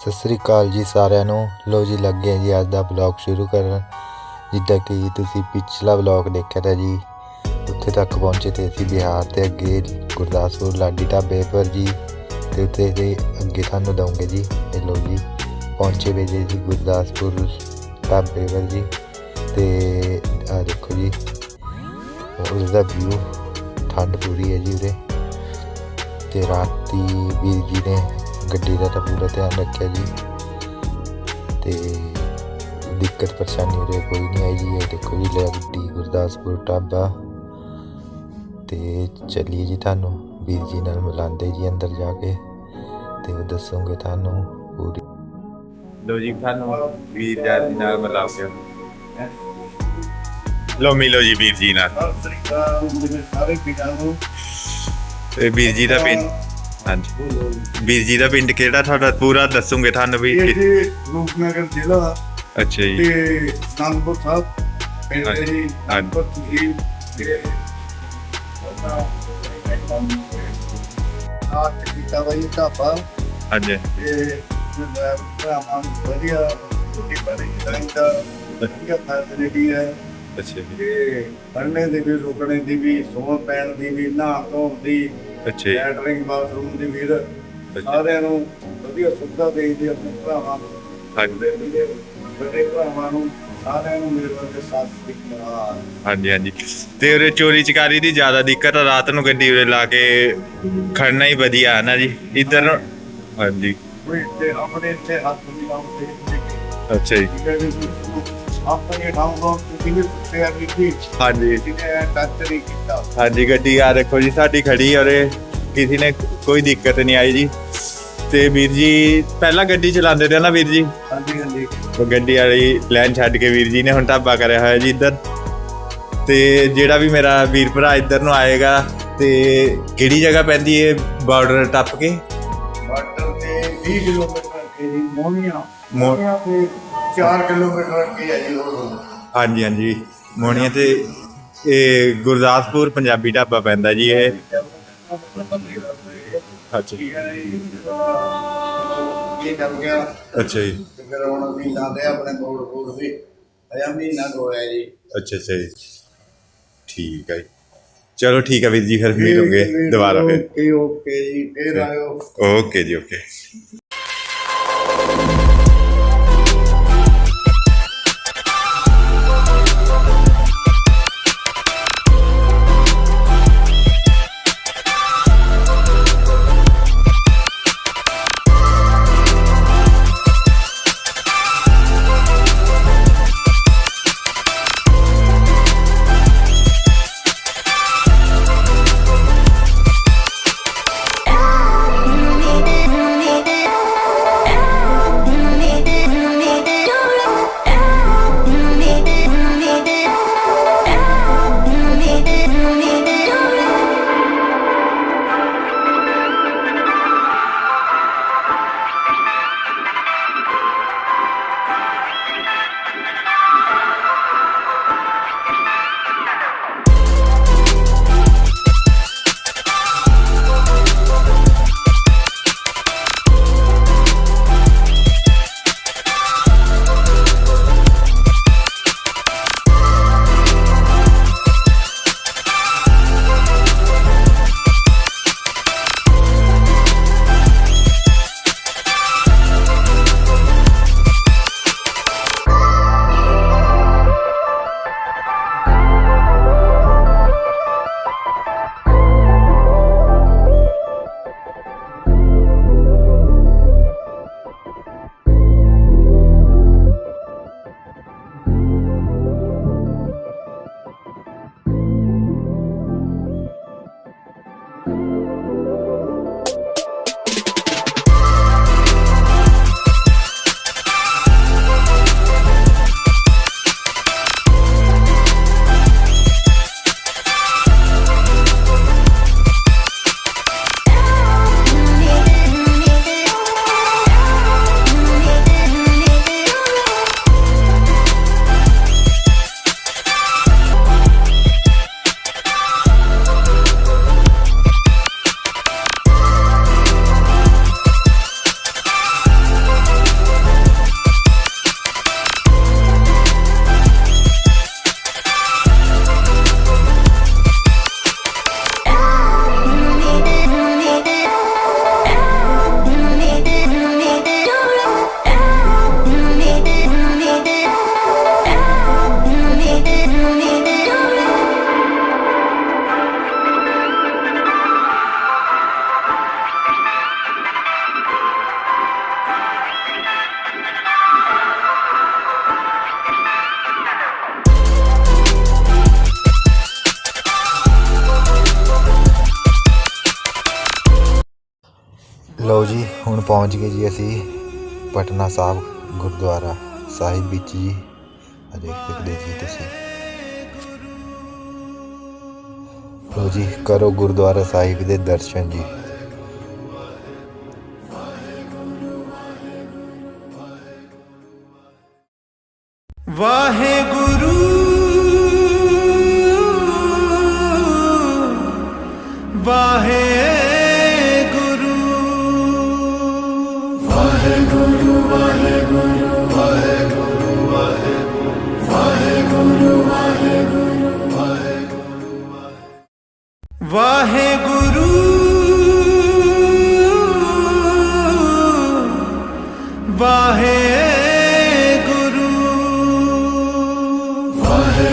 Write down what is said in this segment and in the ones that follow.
ਸਤਿ ਸ੍ਰੀ ਅਕਾਲ ਜੀ ਸਾਰਿਆਂ ਨੂੰ। ਲੋ ਜੀ, ਲੱਗੇ ਜੀ ਅੱਜ ਦਾ ਬਲੌਗ ਸ਼ੁਰੂ ਕਰਨ। ਜਿੱਦਾਂ ਕਿ ਤੁਸੀਂ ਪਿਛਲਾ ਬਲੌਗ ਦੇਖਿਆ ਤਾਂ ਜੀ, ਉੱਥੇ ਤੱਕ ਪਹੁੰਚੇ ਤੇ ਅਸੀਂ ਬਿਹਾਰ ਤੇ ਅੱਗੇ ਗੁਰਦਾਸਪੁਰ ਲਾਡੀ ਢਾਬੇ ਪਰ ਜੀ, ਤੇ ਉੱਥੇ ਦੇ ਅੱਗੇ ਤੁਹਾਨੂੰ ਦਊਂਗੇ ਜੀ। ਇਹ ਲੋ ਜੀ, ਪਹੁੰਚੇ ਵੇ ਜੀ ਗੁਰਦਾਸਪੁਰ ਢਾਬੇ ਪਰ ਜੀ, ਤੇ ਆ ਦੇਖੋ ਜੀ ਉਸ ਦਾ ਵਿਊ ਠੰਡ ਪੂਰੀ ਹੈ ਜੀ ਉਰੇ। ਤੇ ਰਾਤੀ ਵੀਰ ਜੀ ਨੇ ਗੱਡੀ ਦਾ ਤਾਂ ਪੂਰਾ ਧਿਆਨ ਰੱਖਿਆ ਜੀ। ਤੇ ਦਿੱਕਤ ਪਰੇਸ਼ਾਨੀ ਉਰੇ ਕੋਈ ਨਹੀਂ ਆਈ ਜੀ। ਇਹ ਦੇਖੋ ਜੀ ਲੈ ਗੱਡੀ ਗੁਰਦਾਸਪੁਰ ਟਾਬਾ ਤੇ ਚੱਲੀਏ ਜੀ ਤੁਹਾਨੂੰ ਵੀਰ ਜੀ ਨਾਲ ਮਿਲਾਉਂਦੇ ਜੀ ਅੰਦਰ ਜਾ ਕੇ। ਤੇ ਉਹ ਦੱਸੂਗੇ ਤੁਹਾਨੂੰ ਪੂਰੀ। ਲੋ ਜੀ ਤੁਹਾਨੂੰ ਵੀਰ ਜੀ ਨਾਲ ਮਿਲਾਉਂਗੇ ਲੋ ਮਿਲੋ ਜੀ ਵੀਰ ਜੀ ਨਾਲ। ਸਤਿ ਸ੍ਰੀ ਅਕਾਲ ਮੇਰੇ ਸਾਰੇ ਵੀਰਾਂ ਨੂੰ ਤੇ ਵੀਰ ਜੀ ਦਾ ਪਿੰਡ ਹਾਂਜੀ। ਵੀਰ ਜੀ ਦਾ ਪਿੰਡ ਕਿਹੜਾ ਤੁਹਾਡਾ? ਪੂਰਾ ਦੱਸੂਗੇ ਤੁਹਾਨੂੰ ਵੀ? ਇਹ ਜੀ ਰੂਪਨਗਰ ਜ਼ਿਲ੍ਹਾ। ਅੱਛਾ ਜੀ। ਤੇ ਨਾਨਕਪੁਰ ਸਾਹਿਬ ਪਿੰਡ ਦੇ ਜੀ। ਹਾਂਜੀ। ਨਾਨਕਪੁਰ ਤਹਿਸੀਲ ਤੇ ਆ ਕੀਤਾ ਬਈ ਢਾਬਾ। ਹਾਂਜੀ। ਤੇ ਭਰਾਵਾਂ ਨੂੰ ਵਧੀਆ ਰੋਟੀ ਪਾਣੀ ਚਾਹੀਦਾ। ਵਧੀਆ ਫੈਸਿਲਿਟੀ ਹੈ। ਅੱਛਾ ਜੀ। ਤੇ ਪੜ੍ਹਨੇ ਦੀ ਵੀ ਰੁਕਣੇ ਦੀ ਵੀ ਸੌਣ ਪੈਣ ਦੀ ਵੀ ਨਹਾਉਣ ਧੋਣ ਦੀ ਅੱਛਾ ਜੀ। ਲੈਟਰਿੰਗ ਬਾਥਰੂਮ ਦੀ ਵੀਰ ਸਾਰਿਆਂ ਨੂੰ ਵਧੀਆ ਸੁਵਿਧਾ ਦੇਈਦੀ ਆਪਣੇ ਭਰਾਵਾਂ ਨੂੰ। ਹਾਂਜੀ। ਦੇ ਵੱਡੇ ਭਰਾਵਾਂ ਨੂੰ ਸਾਰਿਆਂ ਨੂੰ ਮੇਰੇ ਹਾਂਜੀ ਹਾਂਜੀ। ਤੇ ਉਰੇ ਚੋਰੀ ਚਕਾਰੀ ਦੀ ਜ਼ਿਆਦਾ ਦਿੱਕਤ ਆ ਰਾਤ ਨੂੰ ਗੱਡੀ ਉਰੇ ਲਾ ਕੇ ਖੜਨਾ ਹੀ ਵਧੀਆ ਹੈ ਨਾ ਜੀ। ਇੱਧਰ ਨੂੰ- ਹਾਂਜੀ। ਕੋਈ ਤੇ ਆਪਣੇ ਇੱਥੇ ਹੱਥ ਨਹੀਂ ਲਾਉਂਦੇ। ਅੱਛਾ ਜੀ। ਵੀ ਹਾਂਜੀ। ਜਿਹਨੇ ਟੱਚ ਨਹੀਂ ਕੀਤਾ? ਹਾਂਜੀ ਗੱਡੀ ਆ ਦੇਖੋ ਜੀ ਸਾਡੀ ਖੜੀ ਉਰੇ। ਕਿਸੇ ਨੇ ਕੋਈ ਦਿੱਕਤ ਨਹੀਂ ਆਈ ਜੀ। ਤੇ ਵੀਰ ਜੀ ਪਹਿਲਾਂ ਗੱਡੀ ਚਲਾਉਂਦੇ ਰਹੇ ਨਾ ਵੀਰ ਜੀ? ਹਾਂਜੀ ਹਾਂਜੀ। ਉਹ ਗੱਡੀ ਵਾਲੀ ਲਾਈਨ ਛੱਡ ਕੇ ਵੀਰ ਜੀ ਨੇ ਹੁਣ ਢਾਬਾ ਕਰਿਆ ਹੋਇਆ ਜੀ ਇੱਧਰ। ਤੇ ਜਿਹੜਾ ਵੀ ਮੇਰਾ ਵੀਰ ਭਰਾ ਇੱਧਰ ਨੂੰ ਆਏਗਾ ਤੇ ਕਿਹੜੀ ਜਗ੍ਹਾ ਪੈਂਦੀ ਹੈ ਬਾਰਡਰ ਟੱਪ ਕੇ? ਵਾਟਰ ਤੇ 20 ਕਿਲੋਮੀਟਰ ਅੱਗੇ ਜੀ ਮੋਹਨੀਆਂ ਮੋ- ਮੋਹਨੀਆਂ ਤੇ 4 ਕਿਲੋਮੀਟਰ ਅੱਗੇ ਹੈ ਜੀ ਉਹ ਹਾਂਜੀ ਹਾਂਜੀ। ਮੋਣੀਆਂ ਤੇ ਇਹ ਗੁਰਦਾਸਪੁਰ ਪੰਜਾਬੀ ਢਾਬਾ ਪੈਂਦਾ ਜੀ ਇਹ। ਅੱਛਾ ਜੀ। ਇਹ ਕਰ ਗਿਆ ਅੱਛਾ ਜੀ। ਤੇ ਫਿਰ ਹੁਣ ਅਸੀਂ ਲਾਦੇ ਆਪਣੇ ਕੋਲ ਕੋਲ ਵੀ। ਅਜਾ ਮਹੀਨਾ ਕੁ ਹੋਇਆ ਜੀ। ਅੱਛਾ ਅੱਛਾ ਜੀ। ਠੀਕ ਹੈ ਜੀ। ਚਲੋ ਠੀਕ ਹੈ ਵੀਰ ਜੀ ਫਿਰ ਮਿਲੂਗੇ ਦੁਬਾਰਾ ਫਿਰ। ਓਕੇ ਓਕੇ ਜੀ। ਫੇਰ ਆਇਓ। ਓਕੇ ਜੀ ਓਕੇ। ਲਓ ਜੀ, ਹੁਣ ਪਹੁੰਚ ਗਏ ਜੀ ਅਸੀਂ ਪਟਨਾ ਸਾਹਿਬ ਗੁਰਦੁਆਰਾ ਸਾਹਿਬ ਵਿੱਚ ਜੀ। ਆ ਦੇਖ ਸਕਦੇ ਜੀ ਤੁਸੀਂ। ਲਓ ਜੀ, ਕਰੋ ਗੁਰਦੁਆਰਾ ਸਾਹਿਬ ਦੇ ਦਰਸ਼ਨ ਜੀ।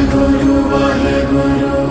Guru, Vaheguru.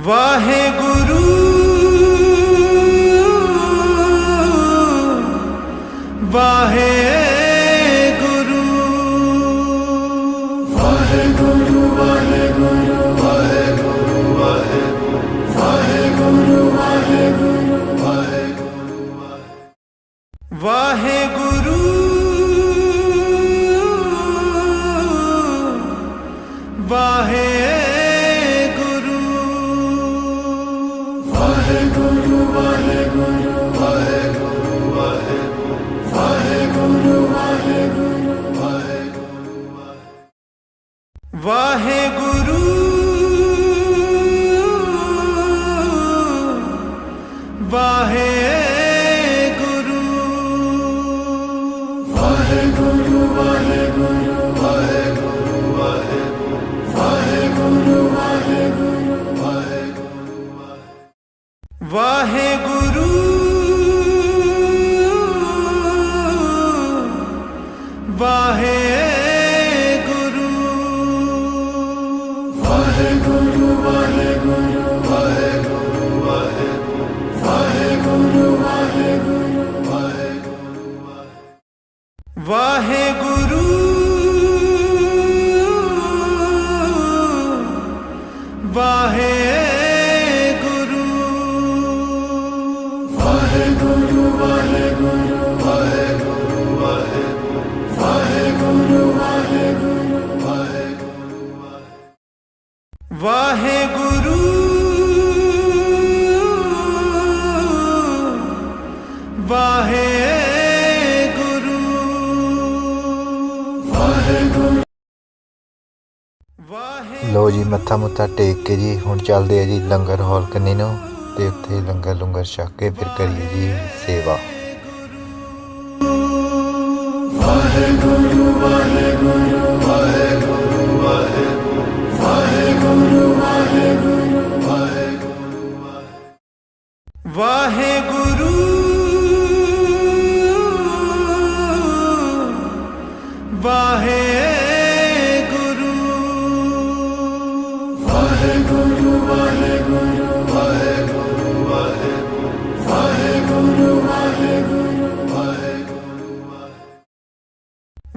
ਵਾਹੇ her ਲਓ ਜੀ, ਮੱਥਾ ਮੁੱਥਾ ਟੇਕ ਕੇ ਜੀ, ਹੁਣ ਚੱਲਦੇ ਆ ਜੀ ਲੰਗਰ ਹਾਲ ਕੰਨੀ ਨੂੰ ਤੇ ਉੱਥੇ ਲੰਗਰ ਲੰਗਰ ਛਕ ਕੇ ਫਿਰ ਕਰੀਏ ਜੀ ਸੇਵਾ। ਵਾਹਿਗੁਰੂ।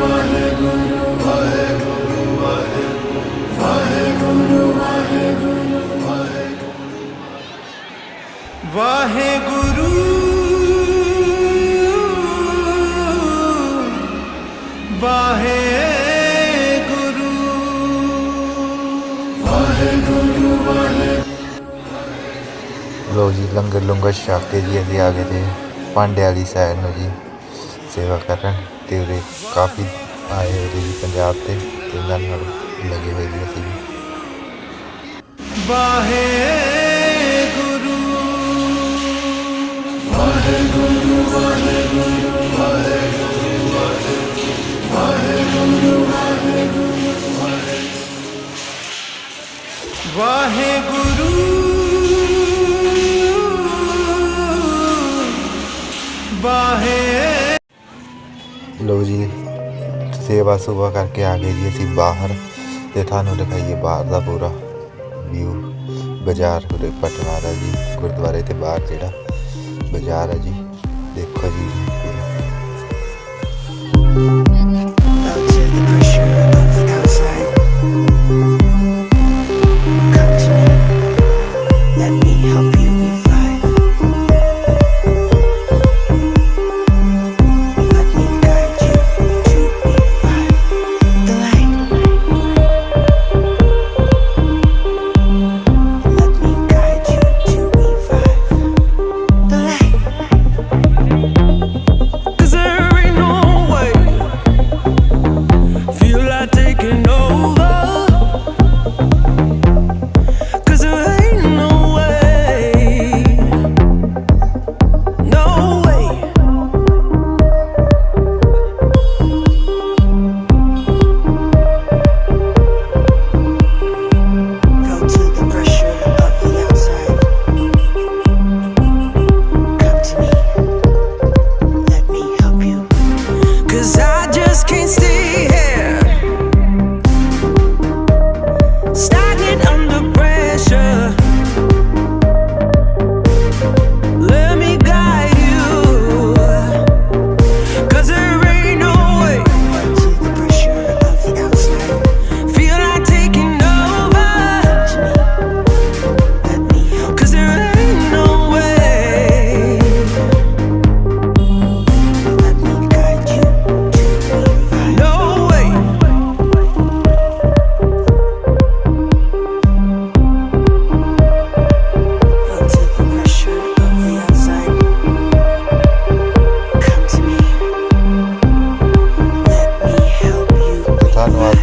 ਵਾਹਿਗੁਰੂ ਵਾਹਿਗੁਰੂ। ਵਾਹਿਗੁਰੂ ਵਾਹਿਗੁਰੂ ਲੋ ਜੀ, ਲੰਗਰ ਲੰਗਰ ਛਕ ਕੇ ਜੀ ਅਸੀਂ ਆ ਗਏ ਤੇ ਪਾਂਡੇ ਵਾਲੀ ਸਾਈਡ ਨੂੰ ਜੀ ਸੇਵਾ ਕਰਨ। ਤੇ ਉਰੇ ਕਾਫੀ ਆਏ ਹੋਏ ਜੀ ਪੰਜਾਬ ਤੇ ਤੇ ਇਹਨਾਂ ਨਾਲ ਲੱਗੇ ਹੋਏ ਜੀ ਅਸੀਂ ਵੀ ਵਾਹਿਗੁਰੂ ਵਾਹਿਗੁਰੂ ਵਾਹਿ ਲੋ ਜੀ, ਸੇਵਾ ਸੁਵਾ ਕਰਕੇ ਆ ਗਏ ਜੀ ਅਸੀਂ ਬਾਹਰ ਤੇ ਤੁਹਾਨੂੰ ਦਿਖਾਈਏ ਬਾਹਰ ਦਾ ਪੂਰਾ ਵਿਊ ਬਾਜ਼ਾਰ ਉਰੇ ਪਟਨਾ ਜੀ, ਗੁਰਦੁਆਰੇ ਤੇ ਬਾਹਰ ਜਿਹੜਾ ਬਾਜ਼ਾਰ ਹੈ ਜੀ। ਦੇਖੋ ਜੀ, ਪੂਰਾ।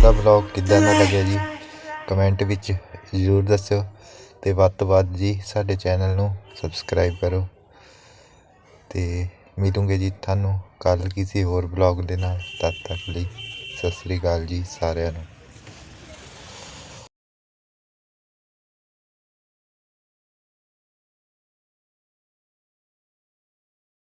ਦਾ ਵਲੌਗ ਕਿੱਦਾਂ ਦਾ ਲੱਗਿਆ ਜੀ? ਕਮੈਂਟ ਵਿੱਚ ਜ਼ਰੂਰ ਦੱਸਿਓ ਤੇ ਵੱਧ ਤੋਂ ਵੱਧ ਜੀ ਸਾਡੇ ਚੈਨਲ ਨੂੰ ਸਬਸਕ੍ਰਾਈਬ ਕਰੋ। ਤੇ ਮਿਲੂੰਗੇ ਜੀ ਤੁਹਾਨੂੰ ਕੱਲ ਕਿਸੇ ਹੋਰ ਵਲੌਗ ਦੇ ਨਾਲ। ਤਦ ਤੱਕ ਲਈ ਸਤਿ ਸ੍ਰੀ ਅਕਾਲ ਜੀ ਸਾਰਿਆਂ ਨੂੰ।